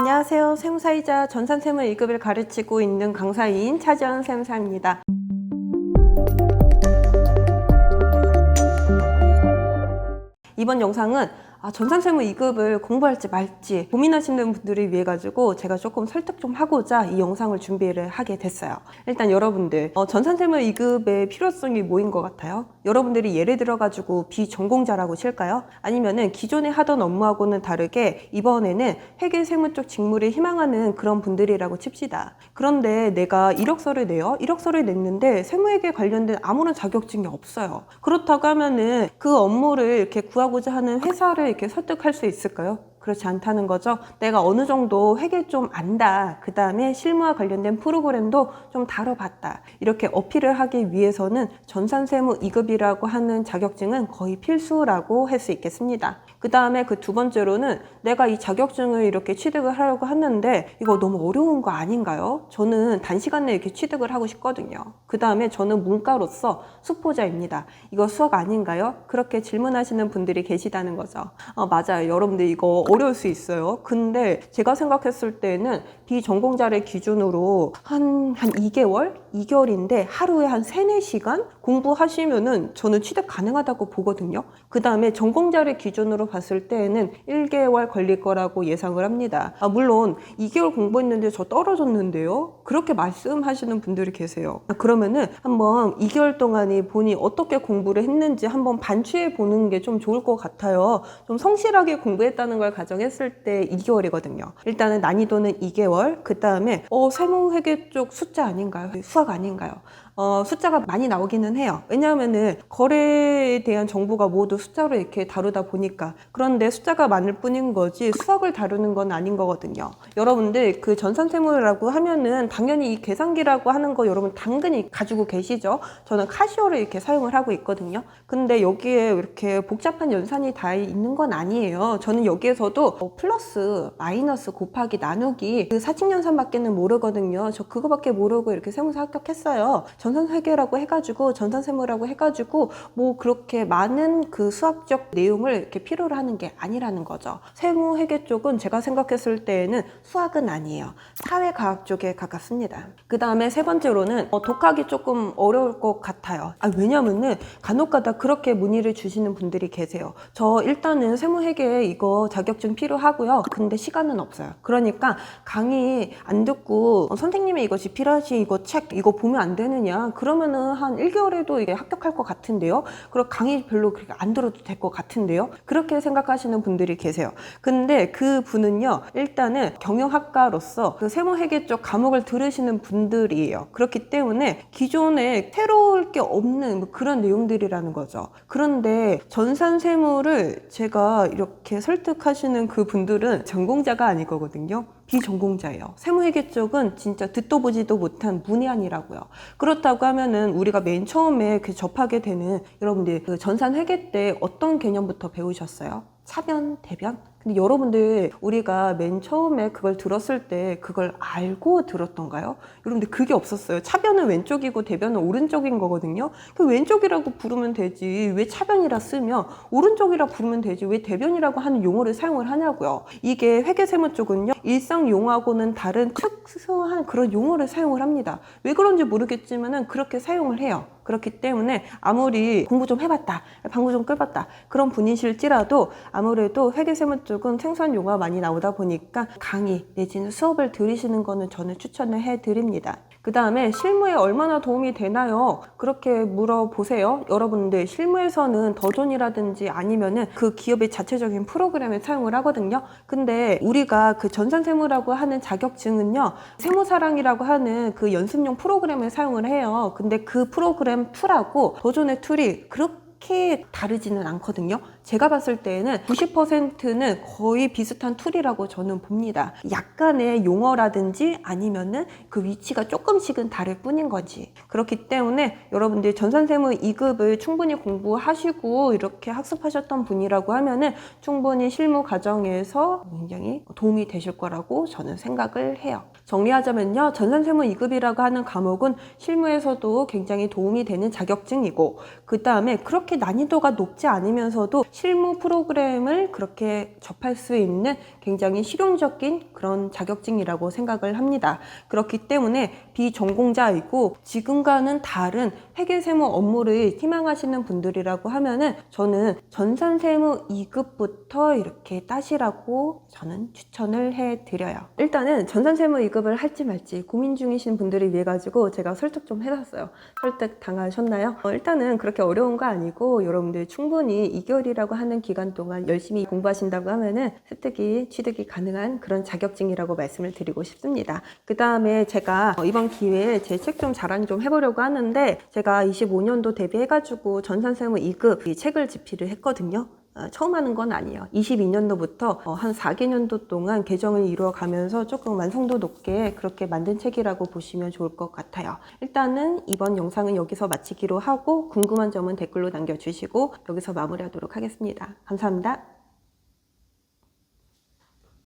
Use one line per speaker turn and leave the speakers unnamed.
안녕하세요. 세무사이자 전산세무 2급을 가르치고 있는 강사인 차지연 세무사입니다. 이번 영상은 아, 전산세무 2급을 공부할지 말지 고민하시는 분들을 위해 가지고 제가 조금 설득 좀 하고자 이 영상을 준비를 하게 됐어요. 일단 여러분들 어, 전산세무 2급의 필요성이 뭐인 것 같아요? 여러분들이 예를 들어 가지고 비전공자라고 칠까요? 아니면은 기존에 하던 업무하고는 다르게 이번에는 회계 세무 쪽 직무를 희망하는 그런 분들이라고 칩시다. 그런데 내가 이력서를 내요. 이력서를 냈는데 세무회계 관련된 아무런 자격증이 없어요. 그렇다고 하면은 그 업무를 이렇게 구하고자 하는 회사를 이렇게 설득할 수 있을까요? 그렇지 않다는 거죠. 내가 어느 정도 회계 좀 안다. 그 다음에 실무와 관련된 프로그램도 좀 다뤄봤다. 이렇게 어필을 하기 위해서는 전산세무 2급이라고 하는 자격증은 거의 필수라고 할 수 있겠습니다. 그 다음에 그 두 번째로는 내가 이 자격증을 이렇게 취득을 하려고 하는데 이거 너무 어려운 거 아닌가요? 저는 단시간 내에 이렇게 취득을 하고 싶거든요. 그 다음에 저는 문과로서 수포자입니다. 이거 수학 아닌가요? 그렇게 질문하시는 분들이 계시다는 거죠. 어, 맞아요. 여러분들 이거 어려울 수 있어요. 근데 제가 생각했을 때는 비전공자를 기준으로 한, 한 2개월? 2개월인데 하루에 한 3, 4시간 공부하시면은 저는 취득 가능하다고 보거든요. 그 다음에 전공자를 기준으로 봤을 때에는 1개월 걸릴 거라고 예상을 합니다. 아, 물론 2개월 공부했는데 저 떨어졌는데요. 그렇게 말씀하시는 분들이 계세요. 아, 그러면은 한번 2개월 동안에 본인이 어떻게 공부를 했는지 한번 반추해 보는 게 좀 좋을 것 같아요. 좀 성실하게 공부했다는 걸 가정했을 때 2개월이거든요. 일단은 난이도는 2개월. 그 다음에 어, 세무회계 쪽 숫자 아닌가요? 수학 아닌가요? 어, 숫자가 많이 나오기는 해요. 왜냐하면은 거래에 대한 정보가 모두 숫자로 이렇게 다루다 보니까 그런데 숫자가 많을 뿐인 거지 수학을 다루는 건 아닌 거거든요. 여러분들 그 전산세무라고 하면은 당연히 이 계산기라고 하는 거 여러분 당근히 가지고 계시죠? 저는 카시오를 이렇게 사용을 하고 있거든요. 근데 여기에 이렇게 복잡한 연산이 다 있는 건 아니에요. 저는 여기에서도 어, 플러스, 마이너스, 곱하기, 나누기 그 사칙연산밖에는 모르거든요. 저 그거밖에 모르고 이렇게 세무사 합격했어요. 전산회계라고 해가지고 전산세무라고 해가지고 뭐 그렇게 많은 그 수학적 내용을 이렇게 필요로 하는 게 아니라는 거죠. 세무회계 쪽은 제가 생각했을 때에는 수학은 아니에요. 사회과학 쪽에 가깝습니다. 그 다음에 세 번째로는 어, 독학이 조금 어려울 것 같아요. 아, 왜냐면은 간혹가다 그렇게 문의를 주시는 분들이 계세요. 저 일단은 세무회계 이거 자격증 필요하고요. 근데 시간은 없어요. 그러니까 강의 안 듣고 어, 선생님이 이거 지필하시 이거 책 이거 보면 안 되느냐 그러면은 한 1개월에도 이게 합격할 것 같은데요. 그리고 강의 별로 그렇게 안 들어도 될 것 같은데요. 그렇게 생각하시는 분들이 계세요. 근데 그 분은요, 일단은 경영학과로서 그 세무회계 쪽 과목을 들으시는 분들이에요. 그렇기 때문에 기존에 새로울 게 없는 뭐 그런 내용들이라는 거죠. 그런데 전산 세무를 제가 이렇게 설득하시는 그 분들은 전공자가 아닐 거거든요. 비전공자예요. 세무회계 쪽은 진짜 듣도 보지도 못한 문외한이라고요. 그렇다고 하면은 우리가 맨 처음에 그 접하게 되는 여러분들 그 전산회계 때 어떤 개념부터 배우셨어요? 차변, 대변? 근데 여러분들 우리가 맨 처음에 그걸 들었을 때 그걸 알고 들었던가요? 여러분들 그게 없었어요. 차변은 왼쪽이고 대변은 오른쪽인 거거든요. 그 왼쪽이라고 부르면 되지. 왜 차변이라 쓰면 오른쪽이라 부르면 되지. 왜 대변이라고 하는 용어를 사용을 하냐고요. 이게 회계세무 쪽은요. 일상 용어하고는 다른 특수한 그런 용어를 사용을 합니다. 왜 그런지 모르겠지만은 그렇게 사용을 해요. 그렇기 때문에 아무리 공부 좀 해봤다, 방구 좀 끓봤다 그런 분이실지라도 아무래도 회계세무 쪽은 생소한 용어가 많이 나오다 보니까 강의 내지는 수업을 들으시는 거는 저는 추천을 해드립니다. 그 다음에 실무에 얼마나 도움이 되나요? 그렇게 물어보세요. 여러분들 실무에서는 더존이라든지 아니면은 그 기업의 자체적인 프로그램을 사용을 하거든요. 근데 우리가 그 전산세무라고 하는 자격증은요, 세무사랑이라고 하는 그 연습용 프로그램을 사용을 해요. 근데 그 프로그램 툴하고 더존의 툴이 그렇게 다르지는 않거든요. 제가 봤을 때에는 90%는 거의 비슷한 툴이라고 저는 봅니다. 약간의 용어라든지 아니면은 그 위치가 조금씩은 다를 뿐인 거지. 그렇기 때문에 여러분들 전산세무 2급을 충분히 공부하시고 이렇게 학습하셨던 분이라고 하면은 충분히 실무 과정에서 굉장히 도움이 되실 거라고 저는 생각을 해요. 정리하자면요. 전산세무 2급이라고 하는 과목은 실무에서도 굉장히 도움이 되는 자격증이고 그 다음에 그렇게 난이도가 높지 않으면서도 실무 프로그램을 그렇게 접할 수 있는 굉장히 실용적인 그런 자격증이라고 생각을 합니다. 그렇기 때문에 비전공자이고 지금과는 다른 회계세무 업무를 희망하시는 분들이라고 하면은 저는 전산세무 2급부터 이렇게 따시라고 저는 추천을 해 드려요. 일단은 전산세무 2급을 할지 말지 고민 중이신 분들을 위해 가지고 제가 설득 좀 해봤어요. 설득 당하셨나요? 어, 일단은 그렇게 어려운 거 아니고 여러분들 충분히 2개월이라 고 하는 기간 동안 열심히 공부하신다고 하면은 습득이 취득이 가능한 그런 자격증이라고 말씀을 드리고 싶습니다. 그 다음에 제가 어, 이번 기회에 제 책 좀 자랑 좀 해보려고 하는데 제가 25년도 대비해가지고 전산세무 2급 이 책을 집필을 했거든요. 어, 처음 하는 건 아니에요. 22년도부터 한 4개년도 동안 개정을 이루어가면서 조금 완성도 높게 그렇게 만든 책이라고 보시면 좋을 것 같아요. 일단은 이번 영상은 여기서 마치기로 하고 궁금한 점은 댓글로 남겨주시고 여기서 마무리하도록 하겠습니다. 감사합니다.